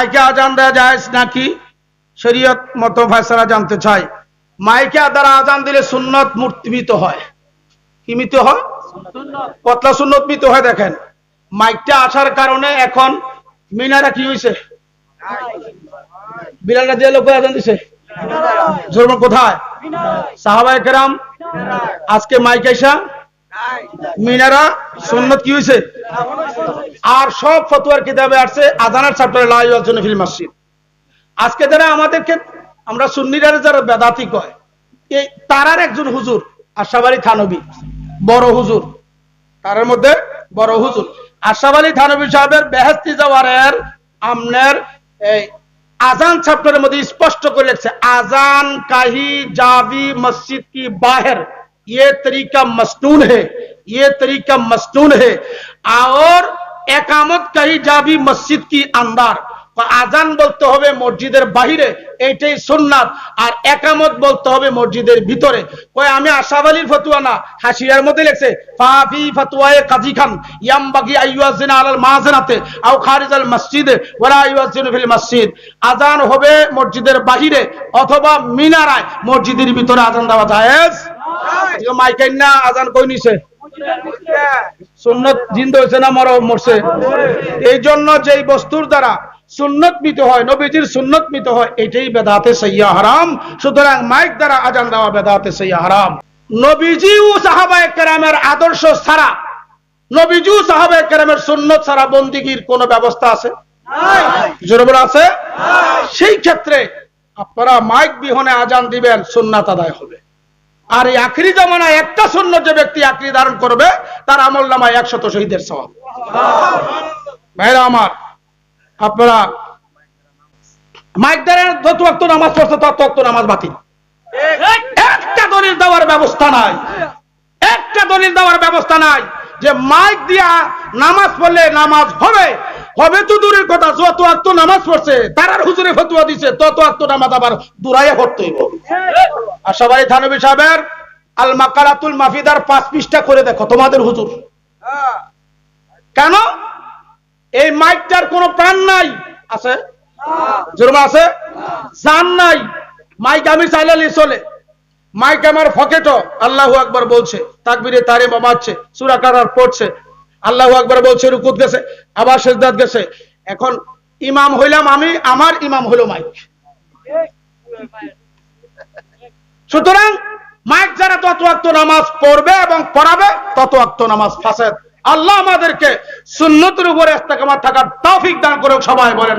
মাইকে আজান দেওয়া যায় নাকি? শরীয়ত মতো ফয়সালা জানতে চাই। মাইকে দ্বারা আজান দিলে সুন্নত মূর্তিমিত হয়। কি মিত হয়? পতলা সুন্নত মিত হয় দেখেন। মাইকটা আসার কারণে এখন মিনারা কি হয়েছে বিলালটা দিয়ে লোক আজান দিছে? কোথায়? সাহাবায়ে কেরাম আজকে মাইক আইসা মিনারা সুন্নত কি হয়েছে আর সব ফতুয়ার কিতাবে আসছে আজানের চ্যাপ্টারে লাইওয়ার জন্য ফিল মসজিদ আজকে যারা আমাদেরকে আমরা সুন্নিরা যারা বেদাতি কয় এই তারার একজন হুজুর আশাবাড়ি থানবী বড় হুজুর তার মধ্যে বড় হুজুর আশাফ আলী থানবী সাহেবের বেহেস্তি যাওয়ারের আমনের এই আজান চ্যাপ্টারের মধ্যে স্পষ্ট করে লিখছে আজান কাহি জাবি মসজিদ কি বাহির ये तरीका मसनून है ये तरीका मसनून है और একামত কাহি যাবি মসজিদ কি আন্দার? আজান বলতে হবে মসজিদের বাহিরে এইটাই সুন্নাত। আর একামত বলতে হবে মসজিদের ভিতরে। কয় আমি আশাফ আলীর ফতুয়া না হাসিয়ার মধ্যে লেখছে ফাফি ফতুয়ায়ে কাজী খান ইয়াম আইয়াজিনা আলাল মাজানাতে আও খারিজ আল মসজিদে ওয়ালা আইয়াজিনু ফিল মসজিদ। আজান হবে মসজিদের বাহিরে অথবা মিনারায়। মসজিদের ভিতরে আজান দেওয়া জায়েজ? মাইকাইন না আজান কই নিছে? সুন্নত জিন্দ হয়েছে না মর মরছে এই জন্য যেই বস্তুর দ্বারা সুন্নত মিত হয়, নবীজির সুন্নত মিত হয়, এটাই বেদাতে সৈয়া হারাম। সুতরাং মাইক দ্বারা আজান দেওয়া বেদাতে সৈয়া হারাম। নবীজি ও সাহাবায়ে কেরামের আদর্শ ছাড়া নবীজি ও সাহাবায়ে কেরামের সুন্নত ছাড়া বন্দিগির কোনো ব্যবস্থা আছে? আছে? সেই ক্ষেত্রে আপনারা মাইক বিহনে আজান দিবেন, সুন্নাত আদায় হবে। আর এই আখরি জামানায় একটা শূন্য যে ব্যক্তি আখরি ধারণ করবে, তার আমল নামায় একশত শহীদের সব ভাইরা আমার, আপনারা মাইক দ্বারা যত অক্ত নামাজ পড়ছে, তত অক্ত নামাজ বাতিল। একটা দলিল দেওয়ার ব্যবস্থা নাই। একটা দলিল দেওয়ার ব্যবস্থা নাই যে মাইক দিয়া নামাজ পড়লে নামাজ হবে। হবে তো দূরের কথা, যত আত্ম নামাজ পড়ছে, তারার হুজুরে ফতুয়া দিছে, তত আত্ম নামাজ আবার দূরাইয়া পড়তে হইব। আর সবাই থানবী সাহেবের আল মাকারাতুল মাফিদার পাঁচ পৃষ্ঠা করে দেখো তোমাদের হুজুর। কেন? এই মাইকটার কোনো প্রাণ নাই। আছে? জোরমা আছে? জান নাই। মাইক আমি চাইলে চলে। মাইক আমার ফকেটও আল্লাহু আকবার বলছে। তাকবিরে তারে মামাচ্ছে সুরা কারার পড়ছে। আল্লাহু আকবার বলছে রুকুত গেছে আবার সেজদাত গেছে। এখন ইমাম হইলাম আমি আমার ইমাম হলো মাইক। সুতরাং মাইক যারা তত আক্ত নামাজ পড়বে এবং পড়াবে, তত আক্ত নামাজ ফাসেদ। আল্লাহ আমাদেরকে সুন্নতির উপরে থাকার তৌফিক দান করে সবাই বলেন